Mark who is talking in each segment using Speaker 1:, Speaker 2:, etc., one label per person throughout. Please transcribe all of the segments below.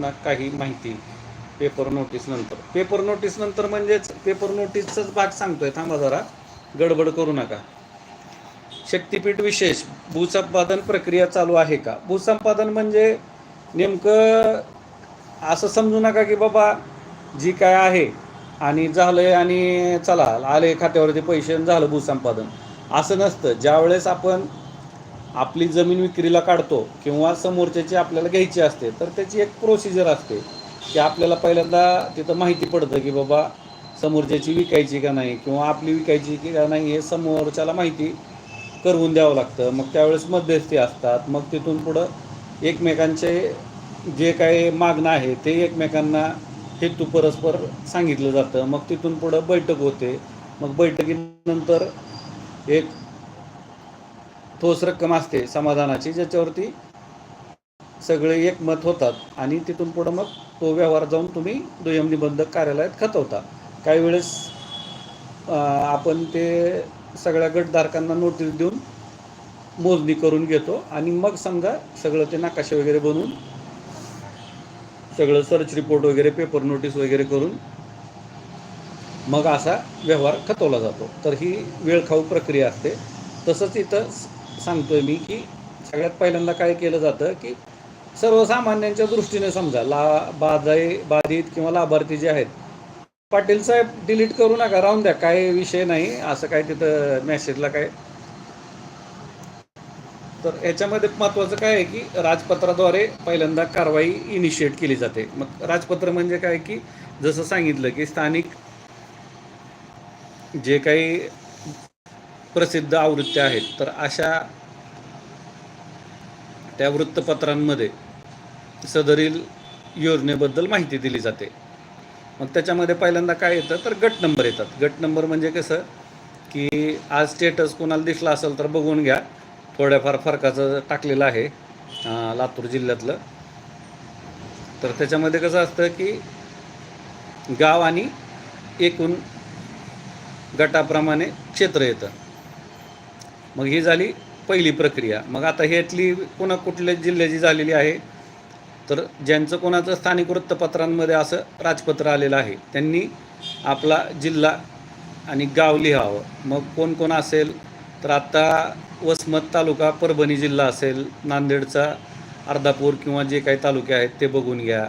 Speaker 1: ना काही माहिती पेपर नोटीस नंतर. पेपर नोटीस नंतर म्हणजेच पेपर नोटीसचाच भाग सांगतोय. थांबा जरा. गडबड करू नका. शक्तीपीठ विशेष भूसंपादन प्रक्रिया चालू आहे का? भूसंपादन म्हणजे नेमकं असं समजू नका की बाबा जी काय आहे आणि झालंय आणि चला आले खात्यावरती पैसे आणि झालं भूसंपादन. असं नसतं. ज्यावेळेस आपण आपली जमीन विक्रीला काढतो किंवा समोरच्याची आपल्याला घ्यायची असते तर त्याची एक प्रोसिजर असते की आपल्याला पहिल्यांदा तिथं माहिती पडतं की बाबा समोरच्याची विकायची का नाही किंवा आपली विकायची की का नाही हे समोरच्याला माहिती करून द्यावं लागतं. मग त्यावेळेस मध्यस्थी असतात. मग तिथून पुढं एकमेकांचे जे काही मागणं आहे ते एकमेकांना हेतू परस्पर सांगितलं जातं. मग तिथून पुढं बैठक होते. मग बैठकीनंतर एक ठोस रक्कम असते समाधानाची ज्याच्यावरती सगळे एकमत होतात आणि तिथून पुढं मग तो व्यवहार जाऊन तुम्ही दुय्यम निबंधक कार्यालयात खतवता काही वेळेस आपण ते सगळ्या गटधारकांना नोटीस देऊन मोजणी करून घेतो आणि मग समजा सगळं ते नकाशे वगैरे बनवून सगळं सर्च रिपोर्ट वगैरे पेपर नोटीस वगैरे करून मग असा व्यवहार खतवला जातो. तर ही वेळखाऊ प्रक्रिया असते. तसंच इथं सांगतोय मी की सगळ्यात पहिल्यांदा काय केलं जातं की सर्वसामान्यांच्या दृष्टीने समजा ला बाधाई बाधित किंवा लाभार्थी जे आहेत पाटील साहेब डिलीट करू नका राहून द्या काय विषय नाही असं काय तिथं मेसेजला काय तर याच्यामध्ये महत्त्वाचं काय आहे की राजपत्राद्वारे पहिल्यांदा कारवाई इनिशिएट केली जाते. मग राजपत्र म्हणजे काय की जसं सांगितलं की स्थानिक जे काही प्रसिद्ध आवृत्त्या आहेत. तर अशा त्या वृत्तपत्रांमध्ये सदरील योजनेबद्दल माहिती दिली जाते. मग त्याच्यामध्ये पहिल्यांदा काय येतं? तर गट नंबर येतात. गट नंबर म्हणजे कसं? की आज स्टेटस कोणाला दिसला असेल तर बघून घ्या. थोड्याफार फरकाचं टाकलेलं आहे लातूर जिल्ह्यातलं. तर त्याच्यामध्ये कसं असतं की गाव आणि एकूण गटाप्रमाणे क्षेत्र येतं. मग ही झाली पहिली प्रक्रिया. मग आता ह्यातली कोणा कुठल्या जिल्ह्याची झालेली आहे? तर ज्यांचं कोणाचं स्थानिक वृत्तपत्रांमध्ये असं राजपत्र आलेलं आहे त्यांनी आपला जिल्हा आणि गाव लिहावं. मग कोण कोण असेल? तर आत्ता वसमत तालुका परभणी जिल्हा असेल नांदेडचा अर्धापूर किंवा जे काही तालुके आहेत ते बघून घ्या.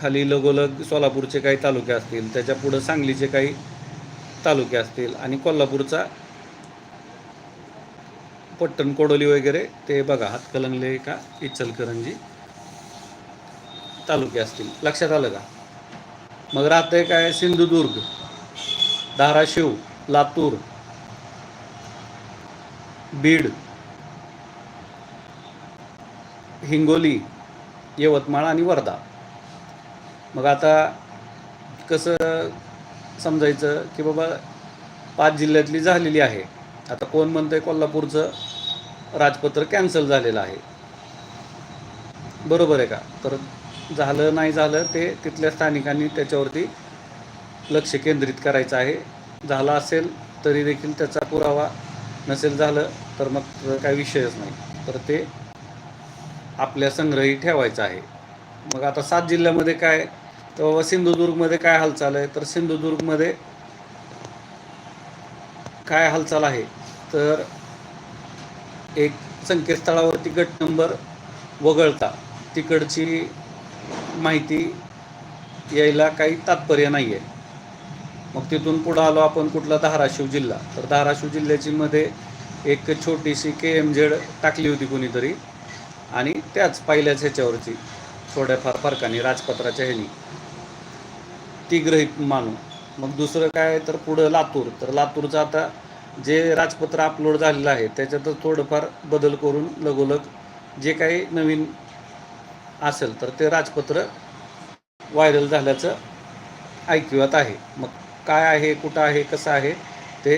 Speaker 1: खाली लगोलग सोलापूरचे काही तालुके असतील त्याच्या पुढं सांगलीचे काही तालुके असतील आणि कोल्हापूरचा पट्टण कोडोली वगैरे ते बघा हातकलंगले का इचलकरंजी तालुके असतील. लक्षात आलं का? मग राहते काय सिंधुदुर्ग धाराशिव लातूर बीड हिंगोली यवतमाळ आणि वर्धा. मग आता कसं समजायचं की बाबा पाच जिल्ह्यातली झालेली आहे. आता कोण म्हणतंय कोल्हापूरचं राजपत्र कॅन्सल झालेलं आहे? बरोबर आहे का? तर झालं नाही झालं ते तिथल्या स्थानिकांनी त्याच्यावरती लक्ष केंद्रित करायचं आहे. झालं असेल तरी देखील त्याचा पुरावा नसेल झालं तर मग काही विषयच नाही. तर ते आपल्या संग्रही ठेवायचं आहे. मग आता सात जिल्ह्यामध्ये काय? तर बाबा सिंधुदुर्गमध्ये काय हालचाल आहे? तर सिंधुदुर्गमध्ये काय हालचाल आहे? तर एक संकेतस्थळावरती गट नंबर वगळता तिकडची माहिती यायला काही तात्पर्य नाही आहे मग तिथून पुढं आलो आपण कुठला? धाराशिव जिल्हा. तर धाराशिव जिल्ह्याची मध्ये एक छोटीशी के एम झेड टाकली होती कुणीतरी आणि त्याच पहिल्याच ह्याच्यावरची थोड्याफार फरकाने राजपत्राच्या ह्यानी. ती ग्रहित मानू मग दुसरं काय? तर पुढं लातूर. तर लातूरचं आता जे राजपत्र अपलोड झालेलं आहे त्याच्यातच थोडंफार बदल करून लगोलग जे काही नवीन असेल तर ते राजपत्र व्हायरल झाल्याचं ऐकिवात आहे. मग काय आहे कुठं आहे कसं आहे ते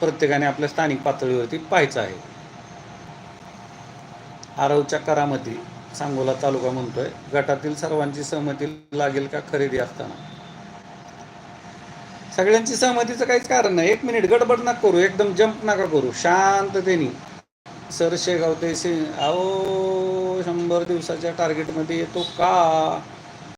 Speaker 1: प्रत्येकाने आपल्या स्थानिक पातळीवरती पाहायचं आहे. आरवच्या करामती सांगोला तालुका म्हणतोय गटातील सर्वांची सहमती लागेल का खरेदी असताना? सगळ्यांची सहमतीचं काहीच कारण नाही. एक मिनिट गडबड नका करू एकदम जंप नका करू. शांततेने. सर शेगावते अहो शंभर दिवसाच्या टार्गेटमध्ये येतो का?